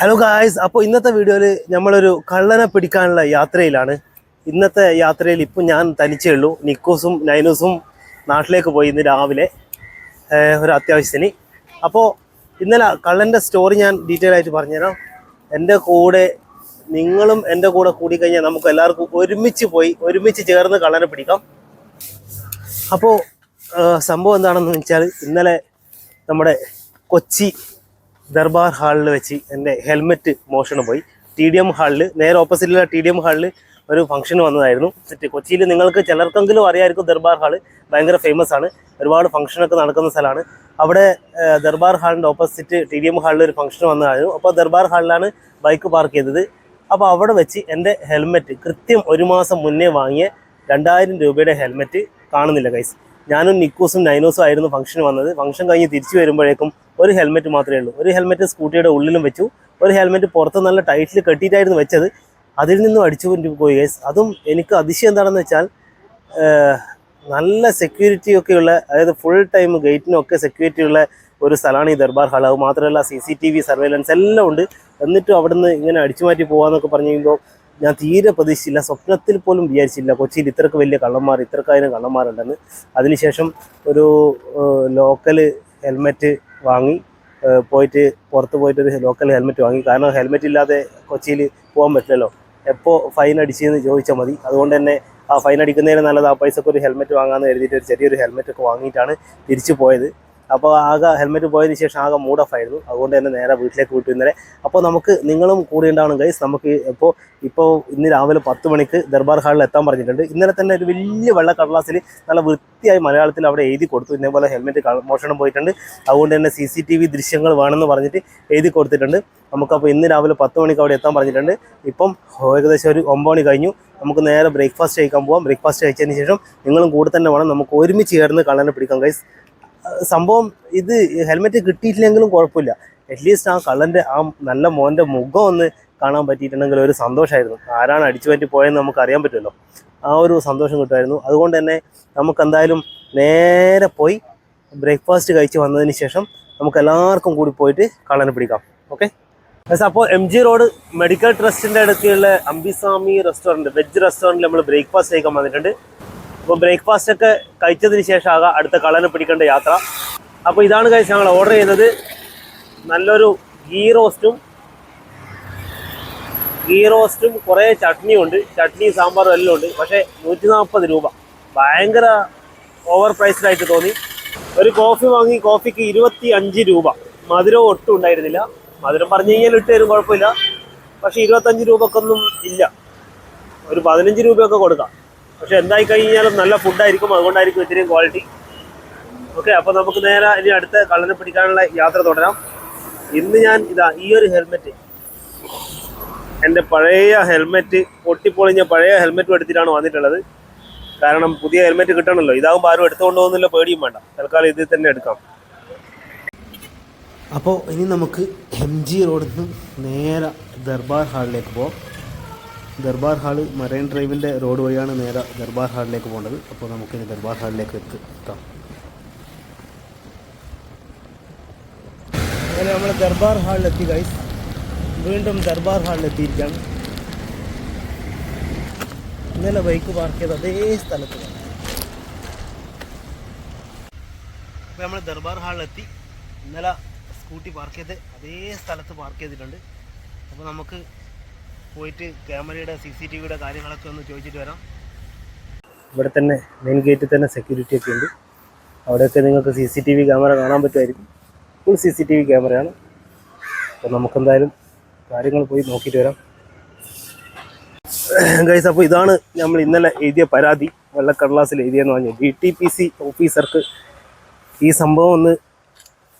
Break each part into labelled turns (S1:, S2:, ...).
S1: Hello guys അപ്പോൾ ഇന്നത്തെ വീഡിയോയിൽ നമ്മളൊരു കള്ളനെ പിടിക്കാനുള്ള യാത്രയിലാണ്. ഇന്നത്തെ യാത്രയിൽ ഇപ്പം ഞാൻ തനിച്ചേ ഉള്ളൂ. നിക്കോസും നൈനൂസും നാട്ടിലേക്ക് പോയി ഇന്ന് രാവിലെ ഒരു അത്യാവശ്യത്തിന്. അപ്പോൾ ഇന്നലെ കള്ളന്റെ സ്റ്റോറി ഞാൻ ഡീറ്റെയിൽ ആയിട്ട് പറഞ്ഞുതരാം. എന്റെ കൂടെ നിങ്ങളും എന്റെ കൂടെ കൂടിക്കഴിഞ്ഞാൽ നമുക്ക് എല്ലാവർക്കും ഒരുമിച്ച് പോയി ഒരുമിച്ച് ചേർന്ന് കള്ളനെ പിടിക്കാം. അപ്പോൾ സംഭവം എന്താണെന്ന് വെച്ചാൽ ഇന്നലെ നമ്മുടെ കൊച്ചി ദർബാർ ഹാളിൽ വെച്ച് എന്റെ ഹെൽമെറ്റ് മോഷണം പോയി. ടി ഡി എം ഹാളിൽ നേരെ ഓപ്പോസിറ്റിലുള്ള ടി ഡി എം ഹാളിൽ ഒരു ഫംഗ്ഷൻ വന്നതായിരുന്നു. കൊച്ചിയിൽ നിങ്ങൾക്ക് ചിലർക്കെങ്കിലും അറിയായിരിക്കും ദർബാർ ഹാൾ ഭയങ്കര ഫേമസ് ആണ്. ഒരുപാട് ഫംഗ്ഷനൊക്കെ നടക്കുന്ന സ്ഥലമാണ്. അവിടെ ദർബാർ ഹാളിന്റെ ഓപ്പോസിറ്റ് ടി ഡി എം ഹാളിൽ ഒരു ഫംഗ്ഷൻ വന്നതായിരുന്നു. അപ്പോൾ ദർബാർ ഹാളിലാണ് ബൈക്ക് പാർക്ക് ചെയ്തത്. അപ്പോൾ അവിടെ വെച്ച് എന്റെ ഹെൽമെറ്റ് കൃത്യം ഒരു മാസം മുന്നേ വാങ്ങിയ രണ്ടായിരം രൂപയുടെ ഹെൽമെറ്റ് കാണുന്നില്ല ഗൈസ് ഞാനും നിക്കോസും നൈനോസും ആയിരുന്നു ഫംഗ്ഷന് വന്നത്. ഫംഗ്ഷൻ കഴിഞ്ഞ് തിരിച്ചു വരുമ്പോഴേക്കും ഒരു ഹെൽമെറ്റ് മാത്രമേ ഉള്ളൂ. ഒരു ഹെൽമെറ്റ് സ്കൂട്ടിയുടെ ഉള്ളിലും വെച്ചു. ഒരു ഹെൽമെറ്റ് പുറത്ത് നല്ല ടൈറ്റിൽ കെട്ടിയിട്ടായിരുന്നു വെച്ചത്. അതിൽ നിന്നും അടിച്ചു പോയി ഗൈസ് അതും എനിക്ക് അതിശയം എന്താണെന്ന് വെച്ചാൽ നല്ല സെക്യൂരിറ്റി ഒക്കെയുള്ള അതായത് ഫുൾ ടൈം ഗേറ്റിനൊക്കെ സെക്യൂരിറ്റി ഉള്ള ഒരു സ്ഥലമാണ് ഈ ദർബാർ ഹാൾ. അത് മാത്രമല്ല C C T V surveillance എല്ലാം ഉണ്ട്. എന്നിട്ടും അവിടുന്ന് ഇങ്ങനെ അടിച്ചു മാറ്റി പോകാന്നൊക്കെ പറഞ്ഞു കഴിയുമ്പോൾ ഞാൻ തീരെ പ്രതീക്ഷിച്ചില്ല. സ്വപ്നത്തിൽ പോലും വിചാരിച്ചില്ല. കൊച്ചിയിൽ ഇത്രക്ക് വലിയ കള്ളന്മാർ ഇത്രക്കായിരം കള്ളന്മാരുണ്ടെന്ന്. അതിനുശേഷം ഒരു ലോക്കൽ ഹെൽമെറ്റ് വാങ്ങി പോയിട്ട് പുറത്ത് പോയിട്ട് ഒരു ലോക്കൽ ഹെൽമെറ്റ് വാങ്ങി. കാരണം ഹെൽമെറ്റ് ഇല്ലാതെ കൊച്ചിയിൽ പോകാൻ പറ്റില്ലല്ലോ. എപ്പോൾ ഫൈൻ അടിച്ചെന്ന് ചോദിച്ചാൽ മതി. അതുകൊണ്ട് തന്നെ ആ ഫൈൻ അടിക്കുന്നതിന് നല്ലത് ആ പൈസക്ക് ഒരു ഹെൽമെറ്റ് വാങ്ങാമെന്ന് കരുതിയിട്ട് ഒരു ചെറിയൊരു ഹെൽമെറ്റ് ഒക്കെ വാങ്ങിയിട്ടാണ് തിരിച്ചു പോയത്. അപ്പോൾ ആകെ ഹെൽമെറ്റ് പോയതിന് ശേഷം ആകെ മൂഡ് ഓഫ് ആയിരുന്നു. അതുകൊണ്ട് തന്നെ നേരെ വീട്ടിലേക്ക് വിട്ടു ഇന്നലെ. അപ്പോൾ നമുക്ക് നിങ്ങളും കൂടി ഉണ്ടാവണം ഗൈസ് നമുക്ക് ഇപ്പോൾ ഇപ്പോൾ ഇന്ന് രാവിലെ പത്ത് മണിക്ക് ദർബാർ ഹാളിൽ എത്താൻ പറഞ്ഞിട്ടുണ്ട്. ഇന്നലെ തന്നെ ഒരു വലിയ വെള്ള കടലാസിൽ നല്ല വൃത്തിയായി മലയാളത്തിൽ അവിടെ എഴുതി കൊടുത്തു. ഇതേപോലെ ഹെൽമെറ്റ് മോഷണം പോയിട്ടുണ്ട്. അതുകൊണ്ട് തന്നെ സി സി ടി വി ദൃശ്യങ്ങൾ വേണമെന്ന് പറഞ്ഞിട്ട് എഴുതി കൊടുത്തിട്ടുണ്ട്. നമുക്കപ്പോൾ ഇന്ന് രാവിലെ പത്ത് മണിക്ക് അവിടെ എത്താൻ പറഞ്ഞിട്ടുണ്ട്. ഇപ്പം ഏകദേശം ഒരു ഒമ്പത് മണി കഴിഞ്ഞു. നമുക്ക് നേരെ ബ്രേക്ക്ഫാസ്റ്റ് കഴിക്കാൻ പോകാം ബ്രേക്ക്ഫാസ്റ്റ് കഴിച്ചതിന് ശേഷം നിങ്ങളും കൂടെ തന്നെ വേണം. നമുക്ക് ഒരുമിച്ച് ചേർന്ന് കള്ളനെ പിടിക്കാം ഗൈസ് സംഭവം ഇത് ഹെൽമെറ്റ് കിട്ടിയിട്ടില്ലെങ്കിലും കുഴപ്പമില്ല. അറ്റ്ലീസ്റ്റ് ആ കള്ളന്റെ ആ നല്ല മോന്റെ മുഖം ഒന്ന് കാണാൻ പറ്റിയിട്ടുണ്ടെങ്കിൽ ഒരു സന്തോഷമായിരുന്നു ആരാണ് അടിച്ചു പറ്റി പോയെന്ന് നമുക്ക് അറിയാൻ പറ്റുമല്ലോ. ആ ഒരു സന്തോഷം കിട്ടുമായിരുന്നു. അതുകൊണ്ട് തന്നെ നമുക്ക് എന്തായാലും നേരെ പോയി ബ്രേക്ക്ഫാസ്റ്റ് കഴിച്ച് വന്നതിന് ശേഷം നമുക്ക് എല്ലാവർക്കും കൂടി പോയിട്ട് കള്ളനെ പിടിക്കാം. ഓക്കെ അപ്പോൾ എം ജി റോഡ് മെഡിക്കൽ ട്രസ്റ്റിന്റെ അടുത്തുള്ള അംബിസ്വാമി റെസ്റ്റോറന്റ് വെജ് റെസ്റ്റോറന്റിൽ നമ്മൾ ബ്രേക്ക്ഫാസ്റ്റ് കഴിക്കാൻ വന്നിട്ടുണ്ട്. അപ്പോൾ ബ്രേക്ക്ഫാസ്റ്റ് ഒക്കെ കഴിച്ചതിന് ശേഷമാകാം അടുത്ത കള്ളനെ പിടിക്കേണ്ട യാത്ര. അപ്പോൾ ഇതാണ് കഴിച്ച് ഞങ്ങൾ ഓർഡർ ചെയ്തത് നല്ലൊരു ഗീ റോസ്റ്റും ഗീ റോസ്റ്റും കുറേ ചട്നിയും ഉണ്ട് ചട്നി സാമ്പാറും എല്ലാം ഉണ്ട്. പക്ഷേ നൂറ്റി നാൽപ്പത് രൂപ. ഭയങ്കര ഓവർ പ്രൈസ്ഡായിട്ട് തോന്നി. ഒരു കോഫി വാങ്ങി കോഫിക്ക് ഇരുപത്തി അഞ്ച് രൂപ. മധുരം ഒട്ടും ഉണ്ടായിരുന്നില്ല. മധുരം പറഞ്ഞു കഴിഞ്ഞാൽ ഇട്ട് തരും കുഴപ്പമില്ല. പക്ഷേ ഇരുപത്തഞ്ച് രൂപക്കൊന്നും ഇല്ല. ഒരു പതിനഞ്ച് രൂപയൊക്കെ കൊടുക്കാം. പക്ഷെ എന്തായി കഴിഞ്ഞാലും നല്ല ഫുഡായിരിക്കും. അതുകൊണ്ടായിരിക്കും ഇത്രയും ക്വാളിറ്റി ഓക്കെ അപ്പോൾ നമുക്ക് നേരെ ഇനി അടുത്ത കള്ളനെ പിടിക്കാനുള്ള യാത്ര തുടരാം. ഇന്ന് ഞാൻ ഇതാ ഈ ഒരു ഹെൽമെറ്റ് എന്റെ പഴയ ഹെൽമെറ്റ് പൊട്ടിപ്പൊളിഞ്ഞ പഴയ ഹെൽമെറ്റും എടുത്തിട്ടാണ് വന്നിട്ടുള്ളത്. കാരണം പുതിയ ഹെൽമെറ്റ് കിട്ടണമല്ലോ ഇതാകുമ്പോൾ ആരും എടുത്തുകൊണ്ട് പോകുന്നില്ല പേടിയും വേണ്ട. തൽക്കാലം ഇതിൽ തന്നെ എടുക്കാം. അപ്പോൾ ഇനി നമുക്ക് എം ജി റോഡിൽ നിന്ന് നേരെ ദർബാർ ഹാളിലേക്ക് പോകാം ദർബാർ ഹാൾ മറൈൻ ഡ്രൈവിന്റെ റോഡ് വഴിയാണ് നേരെ ദർബാർ ഹാളിലേക്ക് പോകേണ്ടത് അപ്പോൾ നമുക്കിനി ദർബാർ ഹാളിലേക്ക് എത്തി എത്താം. അങ്ങനെ നമ്മൾ ദർബാർ ഹാളിലെത്തി ഗൈസ് വീണ്ടും ദർബാർ ഹാളിലെത്തിയിരിക്കുകയാണ്. ഇന്നലെ ബൈക്ക് പാർക്ക് ചെയ്ത് അതേ സ്ഥലത്ത് അപ്പോൾ നമ്മൾ ദർബാർ ഹാളിലെത്തി. ഇന്നലെ സ്കൂട്ടി പാർക്ക് ചെയ്ത് അതേ സ്ഥലത്ത് പാർക്ക് ചെയ്തിട്ടുണ്ട്. അപ്പോൾ നമുക്ക് പോയിട്ട് ക്യാമറയുടെ സി സി ടി വിയുടെ കാര്യങ്ങളൊക്കെ ഒന്ന് ചോദിച്ചിട്ട് വരാം. ഇവിടെ തന്നെ മെയിൻ ഗേറ്റിൽ തന്നെ സെക്യൂരിറ്റി ഒക്കെ ഉണ്ട്. അവിടെയൊക്കെ നിങ്ങൾക്ക് C C T V camera കാണാൻ പറ്റുമായിരിക്കും. Full C C T V ക്യാമറയാണ് അപ്പോൾ നമുക്കെന്തായാലും കാര്യങ്ങൾ പോയി നോക്കിയിട്ട് വരാം. ഗൈസ് അപ്പോൾ ഇതാണ് നമ്മൾ ഇന്നലെ എഴുതിയ പരാതി. വെള്ളക്കടലാസിൽ എഴുതിയെന്ന് പറഞ്ഞു. ഡി ടി പി സി ഓഫീസർക്ക് ഈ സംഭവം ഒന്ന്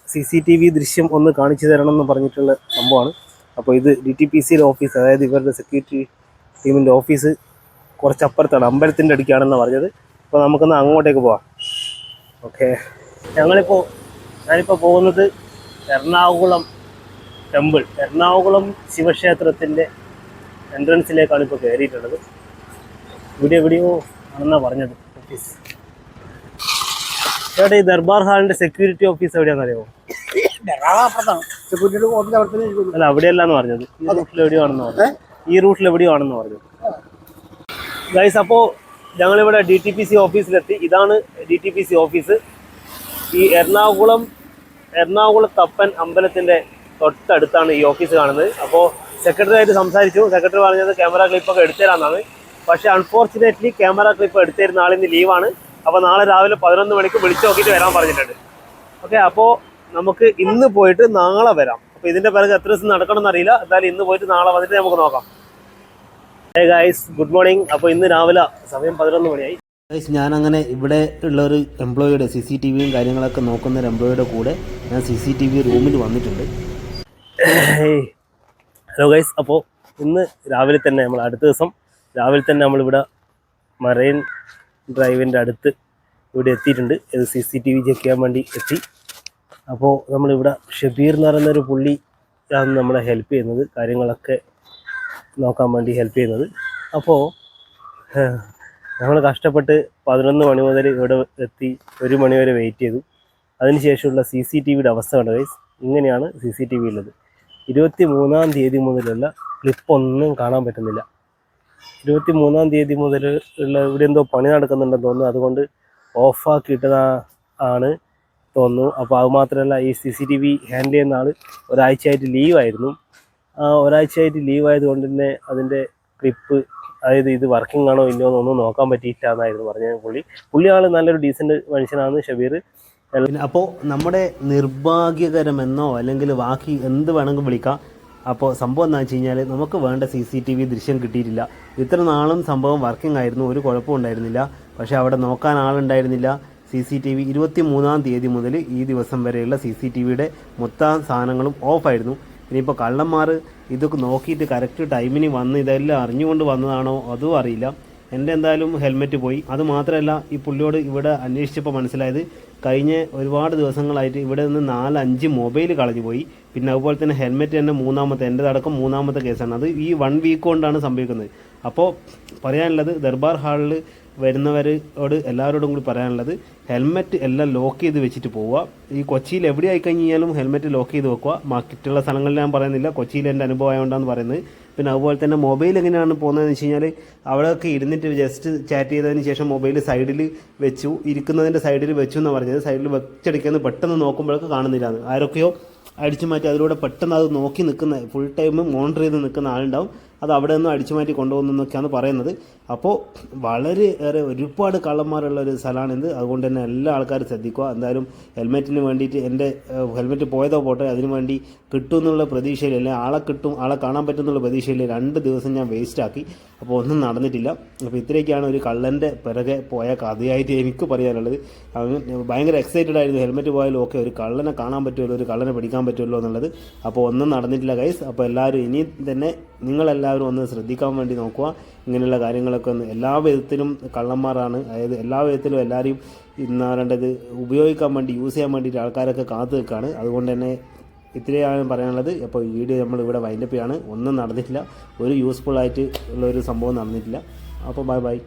S1: സി സി ടി വി ദൃശ്യം ഒന്ന് കാണിച്ചു തരണം എന്ന് പറഞ്ഞിട്ടുള്ള സംഭവമാണ്. അപ്പോൾ ഇത് ഡി ടി പി സിയുടെ ഓഫീസ് അതായത് ഇവരുടെ സെക്യൂരിറ്റി ടീമിന്റെ ഓഫീസ് കുറച്ച് അപ്പുറത്താണ് അമ്പലത്തിന്റെ അടുക്കാണെന്ന് പറഞ്ഞത്. അപ്പോൾ നമുക്കൊന്ന് അങ്ങോട്ടേക്ക് പോവാം. ഓക്കെ ഞങ്ങളിപ്പോൾ ഞാനിപ്പോൾ പോകുന്നത് എറണാകുളം ടെമ്പിൾ എറണാകുളം ശിവക്ഷേത്രത്തിന്റെ എൻട്രൻസിലേക്കാണ് ഇപ്പോൾ കയറിയിട്ടുള്ളത് ഇവിടെ എവിടെയോ ആണെന്നാണ് പറഞ്ഞത് ഓഫീസ് ചേട്ടാ ഈ ദർബാർ ഹാളിന്റെ സെക്യൂരിറ്റി ഓഫീസ് എവിടെയാണെന്ന്
S2: അവിടെ തന്നെ ഇരിക്കുന്നു
S3: അല്ല അവിടെയല്ലാന്ന് പറഞ്ഞത്. ഈ റൂട്ടിൽ എവിടെയാണെന്ന് പറഞ്ഞു ഈ റൂട്ടിൽ എവിടെയാണെന്ന് പറഞ്ഞു ഗൈസ് അപ്പോൾ ഞങ്ങളിവിടെ ഡി ടി പി സി ഓഫീസിലെത്തി. ഇതാണ് D T P C office. ഈ എറണാകുളം എറണാകുളം തപ്പൻ അമ്പലത്തിന്റെ തൊട്ടടുത്താണ് ഈ ഓഫീസ് കാണുന്നത്. അപ്പോൾ സെക്രട്ടറി ആയിട്ട് സംസാരിച്ചു. സെക്രട്ടറി പറഞ്ഞത് ക്യാമറ ക്ലിപ്പൊക്കെ എടുത്തുതരാമെന്നാണ്. പക്ഷേ അൺഫോർച്ചുനേറ്റ്ലി ക്യാമറ ക്ലിപ്പ് എടുത്തിരുന്ന ആളിന്ന് ലീവാണ് അപ്പോൾ നാളെ രാവിലെ പതിനൊന്ന് മണിക്ക് വിളിച്ചു നോക്കിയിട്ട് വരാൻ പറഞ്ഞിട്ടുണ്ട്. ഓക്കെ അപ്പോൾ നമുക്ക് ഇന്ന് പോയിട്ട് നാളെ വരാം. അപ്പോൾ ഇതിന്റെ പിറകെ എത്ര ദിവസം നടക്കണമെന്ന് അറിയില്ല. എന്തായാലും ഇന്ന് പോയിട്ട് നാളെ വന്നിട്ട് നമുക്ക് നോക്കാം. ഹേ ഗായ്സ് ഗുഡ് മോർണിംഗ് അപ്പോൾ ഇന്ന് രാവിലെ സമയം പതിനൊന്ന് മണിയായി.
S1: ഗൈസ് ഞാൻ അങ്ങനെ ഇവിടെ ഉള്ള ഒരു എംപ്ലോയിയുടെ സി സി ടി വിയും കാര്യങ്ങളൊക്കെ നോക്കുന്ന ഒരു എംപ്ലോയിയുടെ കൂടെ ഞാൻ സി സി ടി വി റൂമിൽ വന്നിട്ടുണ്ട്
S3: ഹലോ ഗൈസ് അപ്പോൾ ഇന്ന് രാവിലെ തന്നെ നമ്മൾ അടുത്ത ദിവസം രാവിലെ തന്നെ നമ്മളിവിടെ മറൈൻ ഡ്രൈവിന്റെ അടുത്ത് ഇവിടെ എത്തിയിട്ടുണ്ട്. ഇത് C C T V check ചെയ്യാൻ വേണ്ടി എത്തി. അപ്പോൾ നമ്മളിവിടെ ഷബീർ എന്ന് പറയുന്നൊരു പുള്ളി ആണ് നമ്മളെ ഹെൽപ്പ് ചെയ്യുന്നത്. കാര്യങ്ങളൊക്കെ നോക്കാൻ വേണ്ടി ഹെൽപ്പ് ചെയ്യുന്നത്. അപ്പോൾ നമ്മൾ കഷ്ടപ്പെട്ട് പതിനൊന്ന് മണി മുതൽ ഇവിടെ എത്തി ഒരു മണി വരെ വെയിറ്റ് ചെയ്തു. അതിനുശേഷമുള്ള സി സി ടി വിയുടെ അവസ്ഥ കണ്ട വൈസ് ഇങ്ങനെയാണ് സി സി ടി വി ഉള്ളത്. ഇരുപത്തി മൂന്നാം തീയതി മുതലുള്ള ക്ലിപ്പൊന്നും കാണാൻ പറ്റുന്നില്ല. ഇരുപത്തി മൂന്നാം തീയതി മുതൽ ഉള്ള ഇവിടെ എന്തോ പണി നടക്കുന്നുണ്ടെന്ന് തോന്നുന്നു. അതുകൊണ്ട് ഓഫാക്കിയിട്ടതാ തോന്നുന്നു അപ്പോൾ അത് മാത്രമല്ല ഈ C C T V handle ചെയ്യുന്ന ആൾ ഒരാഴ്ചയായിട്ട് ലീവായിരുന്നു ഒരാഴ്ചയായിട്ട് ലീവായതുകൊണ്ട് തന്നെ അതിന്റെ ക്ലിപ്പ് അതായത് ഇത് വർക്കിംഗ് ആണോ ഇല്ലയോ എന്നൊന്നും നോക്കാൻ പറ്റിയില്ല എന്നായിരുന്നു പറഞ്ഞത് പുള്ളി. പുള്ളി ആൾ നല്ലൊരു ഡീസന്റ് മനുഷ്യനാണ് ഷബീർ.
S1: അപ്പോൾ നമ്മുടെ നിർഭാഗ്യകരമെന്നോ അല്ലെങ്കിൽ ബാക്കി എന്ത് വേണമെങ്കിൽ വിളിക്കാം. അപ്പോൾ സംഭവം എന്താ വെച്ച് കഴിഞ്ഞാൽ നമുക്ക് വേണ്ട സി സി ടി വി ദൃശ്യം കിട്ടിയിട്ടില്ല. ഇത്ര നാളും സംഭവം വർക്കിംഗ് ആയിരുന്നു ഒരു കുഴപ്പമുണ്ടായിരുന്നില്ല പക്ഷേ അവിടെ നോക്കാൻ ആളുണ്ടായിരുന്നില്ല. സി സി ടി വി ഇരുപത്തി മൂന്നാം തീയതി മുതൽ ഈ ദിവസം വരെയുള്ള സി സി ടി വിയുടെ മൊത്തം സാധനങ്ങളും ഓഫായിരുന്നു. ഇനിയിപ്പോൾ കള്ളന്മാർ ഇതൊക്കെ നോക്കിയിട്ട് കറക്റ്റ് ടൈമിന് വന്ന് ഇതെല്ലാം അറിഞ്ഞുകൊണ്ട് വന്നതാണോ അതും അറിയില്ല. എന്റെ എന്തായാലും ഹെൽമെറ്റ് പോയി. അത് മാത്രമല്ല ഈ പുള്ളിയോട് ഇവിടെ അന്വേഷിച്ചപ്പോൾ മനസ്സിലായത് കഴിഞ്ഞ ഒരുപാട് ദിവസങ്ങളായിട്ട് ഇവിടെ നിന്ന് നാലഞ്ച് മൊബൈൽ കളഞ്ഞു പോയി. പിന്നെ അതുപോലെ തന്നെ ഹെൽമെറ്റ് തന്നെ മൂന്നാമത്തെ എന്റെ അടക്കം മൂന്നാമത്തെ കേസാണ് അത് ഈ വൺ വീക്ക് കൊണ്ടാണ് സംഭവിക്കുന്നത്. അപ്പോൾ പറയാനുള്ളത് ദർബാർ ഹാളിൽ വരുന്നവരോട് എല്ലാവരോടും കൂടി പറയാനുള്ളത് ഹെൽമെറ്റ് എല്ലാം ലോക്ക് ചെയ്ത് വെച്ചിട്ട് പോവുക. ഈ കൊച്ചിയിൽ എവിടെ ആയി കഴിഞ്ഞാലും ഹെൽമെറ്റ് ലോക്ക് ചെയ്ത് വെക്കുക. മറ്റുള്ള സ്ഥലങ്ങളിൽ ഞാൻ പറയുന്നില്ല. കൊച്ചിയിൽ എന്റെ അനുഭവം ആയതുകൊണ്ടാണ് പറയുന്നത്. പിന്നെ അതുപോലെ തന്നെ മൊബൈൽ എങ്ങനെയാണ് പോകുന്നതെന്ന് വെച്ച് കഴിഞ്ഞാൽ അവിടെയൊക്കെ ഇരുന്നിട്ട് ജസ്റ്റ് ചാറ്റ് ചെയ്തതിന് ശേഷം മൊബൈൽ സൈഡിൽ വെച്ചു. ഇരിക്കുന്നതിന്റെ സൈഡിൽ വെച്ചു എന്ന് പറഞ്ഞത്. സൈഡിൽ വെച്ചടിക്കുന്നത് പെട്ടെന്ന് നോക്കുമ്പോഴൊക്കെ കാണുന്നില്ല ആരൊക്കെയോ അടിച്ചു മാറ്റി അതിലൂടെ പെട്ടെന്ന് അത് നോക്കി നിൽക്കുന്ന ഫുൾ ടൈം മോണിറ്റർ ചെയ്ത് നിൽക്കുന്ന ആളുണ്ടാവും. അത് അവിടെ നിന്നും അടിച്ചു മാറ്റി കൊണ്ടുപോകുന്നൊക്കെയാണ് പറയുന്നത്. അപ്പോൾ വളരെ ഏറെ ഒരുപാട് കള്ളന്മാരുള്ള ഒരു സ്ഥലമാണിത് അതുകൊണ്ട് തന്നെ എല്ലാ ആൾക്കാരും ശ്രദ്ധിക്കുക. എന്തായാലും ഹെൽമെറ്റിന് വേണ്ടിയിട്ട് എന്റെ ഹെൽമെറ്റ് പോയതോ പോട്ടെ അതിനു വേണ്ടി കിട്ടും എന്നുള്ള പ്രതീക്ഷയിൽ അല്ലെങ്കിൽ ആളെ കിട്ടും ആളെ കാണാൻ പറ്റും എന്നുള്ള പ്രതീക്ഷയിൽ രണ്ട് ദിവസം ഞാൻ വേസ്റ്റാക്കി അപ്പോൾ ഒന്നും നടന്നിട്ടില്ല. അപ്പോൾ ഇത്രയൊക്കെയാണ് ഒരു കള്ളന്റെ പിറകെ പോയ കഥയായിട്ട് എനിക്ക് പറയാനുള്ളത്. ഭയങ്കര എക്സൈറ്റഡ് ആയിരുന്നു. ഹെൽമെറ്റ് പോയാലും ഓക്കെ ഒരു കള്ളനെ കാണാൻ പറ്റുമല്ലോ ഒരു കള്ളനെ പിടിക്കാൻ പറ്റുമല്ലോ എന്നുള്ളത്. അപ്പോൾ ഒന്നും നടന്നിട്ടില്ല ഗൈസ് അപ്പോൾ എല്ലാവരും ഇനി തന്നെ നിങ്ങളെല്ലാവരും ഒന്ന് ശ്രദ്ധിക്കാൻ വേണ്ടി നോക്കുക. ഇങ്ങനെയുള്ള കാര്യങ്ങളൊക്കെ ഒന്ന് എല്ലാ വിധത്തിലും കള്ളന്മാരാണ്. അതായത് എല്ലാ വിധത്തിലും എല്ലാവരെയും ഇന്ന് പറയേണ്ടത് ഉപയോഗിക്കാൻ വേണ്ടി യൂസ് ചെയ്യാൻ വേണ്ടിയിട്ട് ആൾക്കാരൊക്കെ കാത്തു നിൽക്കുകയാണ്. അതുകൊണ്ട് തന്നെ ഇത്രയാണ് പറയാനുള്ളത്. അപ്പോൾ ഈ വീഡിയോ നമ്മൾ ഇവിടെ വൈൻഡപ്പ് ചെയ്യാണ്. ഒന്നും നടന്നിട്ടില്ല. ഒരു യൂസ്ഫുൾ ആയിട്ട് ഉള്ള ഒരു സംഭവം നടന്നിട്ടില്ല. അപ്പോൾ ബൈ ബൈ